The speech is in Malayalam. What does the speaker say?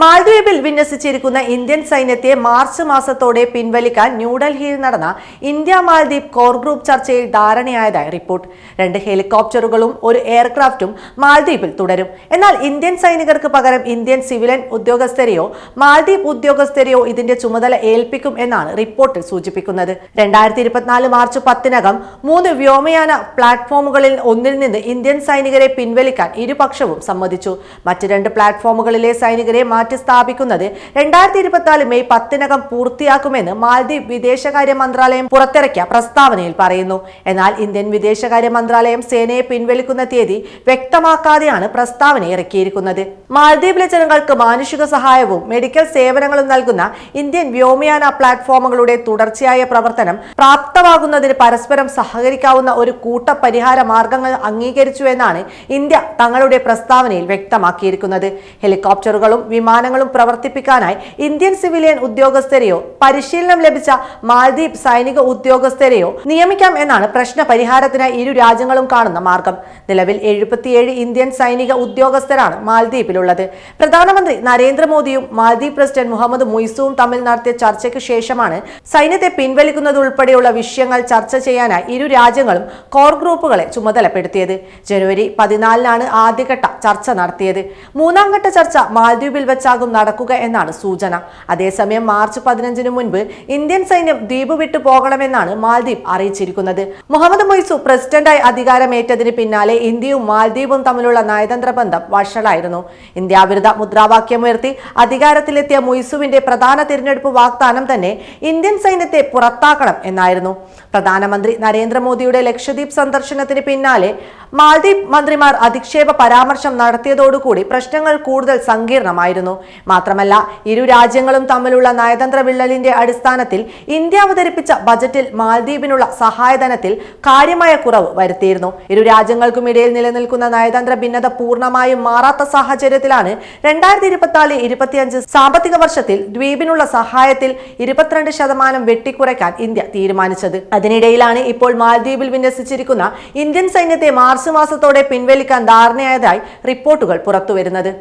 മാൽദ്വീപിൽ വിന്യസിച്ചിരിക്കുന്ന ഇന്ത്യൻ സൈന്യത്തെ മാർച്ച് മാസത്തോടെ പിൻവലിക്കാൻ ന്യൂഡൽഹിയിൽ നടന്ന ഇന്ത്യ മാൽദ്വീപ് കോർ ഗ്രൂപ്പ് ചർച്ചയിൽ ധാരണയായതായി റിപ്പോർട്ട്. രണ്ട് ഹെലികോപ്റ്ററുകളും ഒരു എയർക്രാഫ്റ്റും മാൽദ്വീപിൽ തുടരും. എന്നാൽ ഇന്ത്യൻ സൈനികർക്ക് പകരം ഇന്ത്യൻ സിവിലിയൻ ഉദ്യോഗസ്ഥരെയോ മാൽദ്വീപ് ഉദ്യോഗസ്ഥരെയോ ഇതിന്റെ ചുമതല ഏൽപ്പിക്കും എന്നാണ് റിപ്പോർട്ടിൽ സൂചിപ്പിക്കുന്നത്. രണ്ടായിരത്തി ഇരുപത്തിനാല് മാർച്ച് പത്തിനകം മൂന്ന് വ്യോമയാന പ്ലാറ്റ്ഫോമുകളിൽ ഒന്നിൽ നിന്ന് ഇന്ത്യൻ സൈനികരെ പിൻവലിക്കാൻ ഇരുപക്ഷവും സമ്മതിച്ചു. മറ്റ് രണ്ട് പ്ലാറ്റ്ഫോമുകളിലെ സൈനികരെ മാറ്റി സ്ഥാപിക്കുന്നത് രണ്ടായിരത്തി ഇരുപത്തിനാല് മെയ് പത്തിനകം പൂർത്തിയാക്കുമെന്ന് മാൽദ്വീപ് വിദേശകാര്യ മന്ത്രാലയം പുറത്തിറക്കിയ പ്രസ്താവനയിൽ പറയുന്നു. എന്നാൽ ഇന്ത്യൻ വിദേശകാര്യ മന്ത്രാലയം സേനയെ പിൻവലിക്കുന്ന തീയതി വ്യക്തമാക്കാതെയാണ് പ്രസ്താവന ഇറക്കിയിരിക്കുന്നത്. മാൽദ്വീപിലെ ജനങ്ങൾക്ക് മാനുഷിക സഹായവും മെഡിക്കൽ സേവനങ്ങളും നൽകുന്ന ഇന്ത്യൻ വ്യോമയാന പ്ലാറ്റ്ഫോമുകളുടെ തുടർച്ചയായ പ്രവർത്തനം പ്രാപ്തമാകുന്നതിന് പരസ്പരം സഹകരിക്കാവുന്ന ഒരു കൂട്ട പരിഹാര മാർഗങ്ങൾ അംഗീകരിച്ചു എന്നാണ് ഇന്ത്യ തങ്ങളുടെ പ്രസ്താവനയിൽ വ്യക്തമാക്കിയിരിക്കുന്നത്. ഹെലികോപ്റ്ററുകളും വിമാനങ്ങളും പ്രവർത്തിപ്പിക്കാനായി ഇന്ത്യൻ സിവിലിയൻ ഉദ്യോഗസ്ഥരെയോ പരിശീലനം ലഭിച്ച മാൽദ്വീപ് സൈനിക ഉദ്യോഗസ്ഥരെയോ നിയമിക്കാം എന്നാണ് പ്രശ്ന പരിഹാരത്തിനായി ഇരു രാജ്യങ്ങളും കാണുന്ന മാർഗം. നിലവിൽ എഴുപത്തിയേഴ് ഇന്ത്യൻ സൈനിക ഉദ്യോഗസ്ഥരാണ് മാൽദ്വീപിലുള്ളത്. പ്രധാനമന്ത്രി നരേന്ദ്രമോദിയും മാൽദ്വീപ് പ്രസിഡന്റ് മുഹമ്മദ് മുയ്സുവും തമ്മിൽ നടത്തിയ ചർച്ചയ്ക്ക് ശേഷമാണ് സൈന്യത്തെ പിൻവലിക്കുന്നത് ഉൾപ്പെടെയുള്ള വിഷയങ്ങൾ ചർച്ച ചെയ്യാനായി ഇരു രാജ്യങ്ങളും കോർ ഗ്രൂപ്പുകളെ ചുമതലപ്പെടുത്തിയത്. ജനുവരി പതിനാലിനാണ് ആദ്യഘട്ട ചർച്ച നടത്തിയത്. മൂന്നാം ഘട്ട ചർച്ച മാൽദ്വീപിൽ വെച്ചാകും നടക്കുക എന്നാണ് സൂചന. അതേസമയം മാർച്ച് പതിനഞ്ചിന് മുൻപ് ഇന്ത്യൻ സൈന്യം ദ്വീപ് വിട്ടു പോകണമെന്നാണ് മാൽദ്വീപ് അറിയിച്ചിരിക്കുന്നത്. മുഹമ്മദ് മൊയ്സു പ്രസിഡന്റായി അധികാരമേറ്റതിന് പിന്നാലെ ഇന്ത്യയും മാൽദ്വീപും തമ്മിലുള്ള നയതന്ത്ര ബന്ധം വഷളായിരുന്നു. ഇന്ത്യാവിരുദ്ധ മുദ്രാവാക്യമുയർത്തി അധികാരത്തിലെത്തിയ മൊയ്സുവിന്റെ പ്രധാന തിരഞ്ഞെടുപ്പ് വാഗ്ദാനം തന്നെ ഇന്ത്യൻ സൈന്യത്തെ പുറത്താക്കണം എന്നായിരുന്നു. പ്രധാനമന്ത്രി നരേന്ദ്രമോദിയുടെ ലക്ഷദ്വീപ് സന്ദർശനത്തിന് പിന്നാലെ മാൽദ്വീപ് മന്ത്രിമാർ അധിക്ഷേപ പരാമർശം നടത്തിയതോടുകൂടി പ്രശ്നങ്ങൾ കൂടുതൽ സങ്കീർണമായിരുന്നു. മാത്രമല്ല ഇരു രാജ്യങ്ങളും തമ്മിലുള്ള നയതന്ത്ര വിള്ളലിന്റെ അടിസ്ഥാനത്തിൽ ഇന്ത്യ അവതരിപ്പിച്ച ബജറ്റിൽ മാൽദ്വീപിനുള്ള സഹായധനത്തിൽ കാര്യമായ കുറവ് വരുത്തിയിരുന്നു. ഇരു രാജ്യങ്ങൾക്കും ഇടയിൽ നിലനിൽക്കുന്ന നയതന്ത്ര ഭിന്നത പൂർണമായും മാറാത്ത സാഹചര്യത്തിലാണ് രണ്ടായിരത്തി ഇരുപത്തിനാല് ഇരുപത്തിയഞ്ച് സാമ്പത്തിക വർഷത്തിൽ ദ്വീപിനുള്ള സഹായത്തിൽ ഇരുപത്തിരണ്ട് ശതമാനം വെട്ടിക്കുറയ്ക്കാൻ ഇന്ത്യ തീരുമാനിച്ചത്. അതിനിടയിലാണ് ഇപ്പോൾ മാൽദ്വീപിൽ വിന്യസിച്ചിരിക്കുന്ന ഇന്ത്യൻ സൈന്യത്തെ മാർച്ച് മാസത്തോടെ പിൻവലിക്കാൻ ധാരണയായതായി റിപ്പോർട്ടുകൾ പുറത്തുവരുന്നത്.